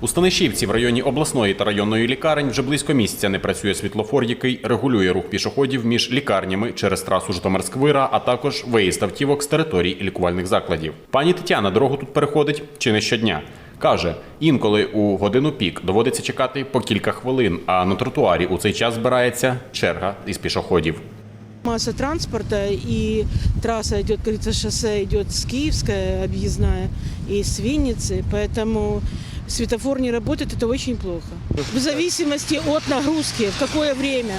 У Станишівці в районі обласної та районної лікарень вже близько місяця не працює світлофор, який регулює рух пішоходів між лікарнями через трасу Житомир-Сквира, а також виїзд автівок з територій лікувальних закладів. Пані Тетяна дорогу тут переходить чи не щодня. Каже, інколи у годину пік доводиться чекати по кілька хвилин, а на тротуарі у цей час збирається черга із пішоходів. Масса транспорта и трасса идет, как говорится, шоссе идет с Киевская объездная и с Винницы, поэтому светофор не работает, это очень плохо. В зависимости от нагрузки, в какое время.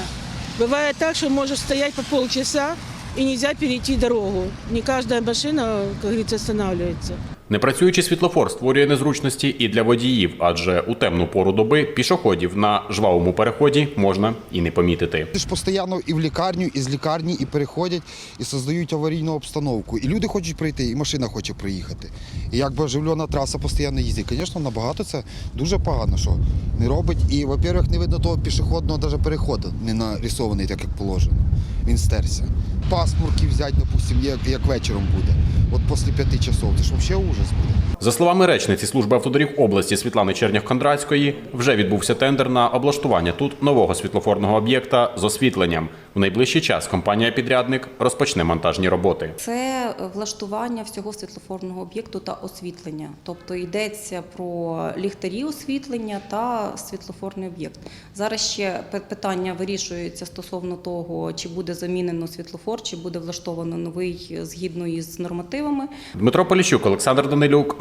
Бывает так, что можешь стоять по полчаса и нельзя перейти дорогу. Не каждая машина, как говорится, останавливается. Непрацюючий світлофор створює незручності і для водіїв, адже у темну пору доби пішоходів на жвавому переході можна і не помітити. Ж постійно і в лікарню, і з лікарні, і переходять, і создають аварійну обстановку. І люди хочуть прийти, і машина хоче приїхати. І якби оживлена траса постійно їздить, звісно, набагато це дуже погано, що не робить. І, во-первых, не видно того пішохідного навіть переходу, не нарисований так, як положено. Він стерся. Паспорт взяти, допустимо, як, як вечором буде. От після п'яти часов. Це ж взагалі ужас буде. За словами речниці служби автодоріг області Світлани Чернях-Кондратської, вже відбувся тендер на облаштування тут нового світлофорного об'єкта з освітленням. В найближчий час компанія-підрядник розпочне монтажні роботи. Це влаштування всього світлофорного об'єкту та освітлення. Тобто йдеться про ліхтарі освітлення та світлофорний об'єкт. Зараз ще питання вирішується стосовно того, чи буде замінено світлофор, чи буде влаштовано новий згідно із нормативами. Дмитро Поліщук, Олександр Данилюк.